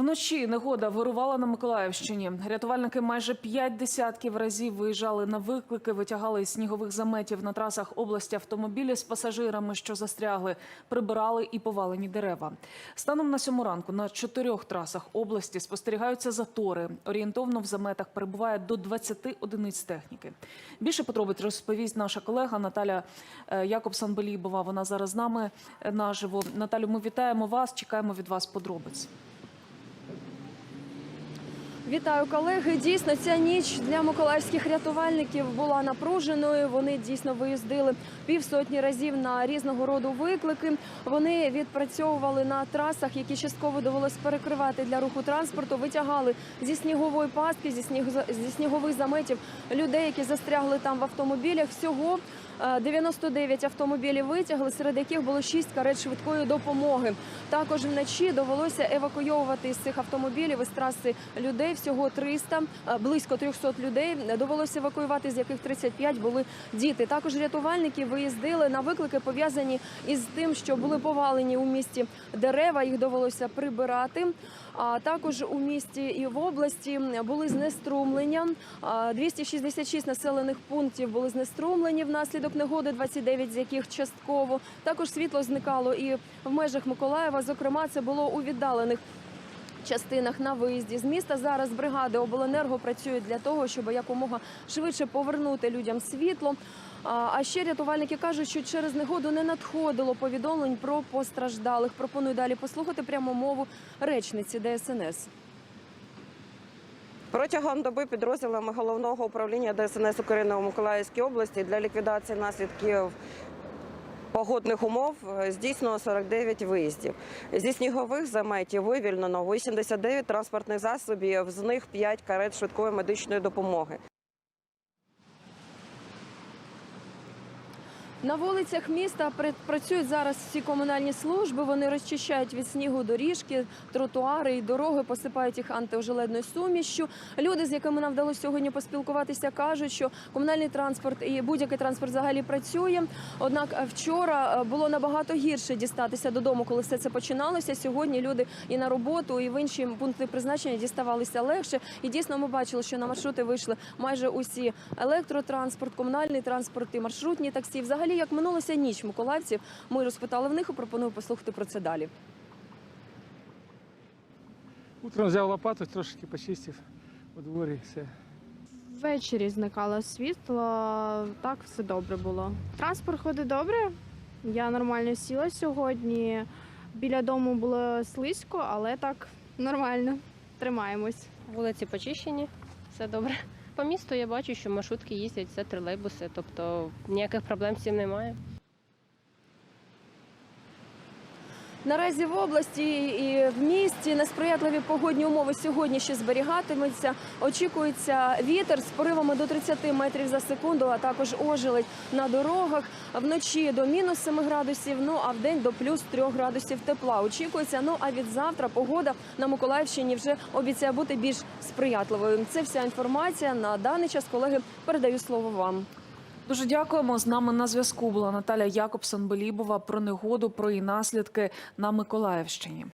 Вночі негода вирувала на Миколаївщині. Рятувальники майже п'ять десятків разів виїжджали на виклики, витягали із снігових заметів на трасах області автомобілі з пасажирами, що застрягли, прибирали і повалені дерева. Станом на сьому ранку на чотирьох трасах області спостерігаються затори. Орієнтовно в заметах перебуває до 20 одиниць техніки. Більше подробиць розповість наша колега Наталя е, Якобсон-Белібова. Вона зараз з нами е, наживо. Наталю, ми вітаємо вас. Чекаємо від вас подробиць. Вітаю колеги. Дійсно, ця ніч для миколаївських рятувальників була напруженою. Вони дійсно виїздили півсотні разів на різного роду виклики. Вони відпрацьовували на трасах, які частково довелось перекривати для руху транспорту. Витягали зі снігової пастки, зі сніг зі снігових заметів людей, які застрягли там в автомобілях. Всього е, 99 автомобілів витягли, серед яких було 6 карет швидкої допомоги. Також вночі довелося евакуйовувати з цих автомобілів із траси людей. Всього 300, е, близько 300 людей. Довелося евакуювати, з яких 35 були діти. Також рятувальники виїздили на виклики, пов'язані із тим, що були повалені у місті дерева. Їх довелося прибирати. А також у місті і в області були знеструмлення. А, 266 населених пунктів були знеструмлені внаслідок негоди, 29 з яких частково. Також світло зникало і в межах Миколаєва. Зокрема, це було у віддалених частинах на виїзді з міста. Зараз бригади обленерго працюють для того, щоб якомога швидше повернути людям світло. А ще рятувальники кажуть, що через негоду не надходило повідомлень про постраждалих. Пропоную далі послухати пряму мову речниці ДСНС. Протягом доби підрозділами головного управління ДСНС України у Миколаївській області для ліквідації наслідків погодних умов е, здійснено 49 виїздів. Зі снігових заметів вивільнено 89 транспортних засобів, з них 5 карет швидкої медичної допомоги. На вулицях міста пр- працюють зараз всі комунальні служби. Вони розчищають від снігу доріжки, тротуари і дороги, посипають їх антиожеледною сумішшю. Люди, з якими нам вдалося сьогодні поспілкуватися, кажуть, що комунальний транспорт і будь-який транспорт взагалі працює. Однак е, вчора е, було набагато гірше дістатися додому, коли все це починалося. Сьогодні люди і на роботу, і в інші пункти призначення діставалися легше. І дійсно ми бачили, що на маршрути вийшли майже усі електротранспорт, комунальний транспорт і маршрутні таксі. Взагалі, як минулася ніч миколаївців, ми розпитали в них і пропоную послухати про це далі. Утром взяв лопату, трошки почистив у дворі все. Ввечері зникало світло, так все добре було. Транспорт ходить добре. Я нормально сіла сьогодні. Біля дому було слизько, але так нормально. Тримаємось. Вулиці почищені, все добре. По місту я бачу, що маршрутки їздять, це тролейбуси, тобто ніяких проблем з цим немає. Наразі в області і в місті несприятливі погодні умови сьогодні ще зберігатимуться. Очікується вітер з поривами до 30 метрів за секунду, а також ожеледь на дорогах. Вночі до мінус 7 градусів, ну а вдень до плюс 3 градусів тепла. Очікується. Ну а від завтра погода на Миколаївщині вже обіцяє бути більш сприятливою. Це вся інформація на даний час. Колеги, передаю слово вам. Дуже дякуємо. З нами на зв'язку була Наталя Якобсон-Белібова про негоду, про її наслідки на Миколаївщині.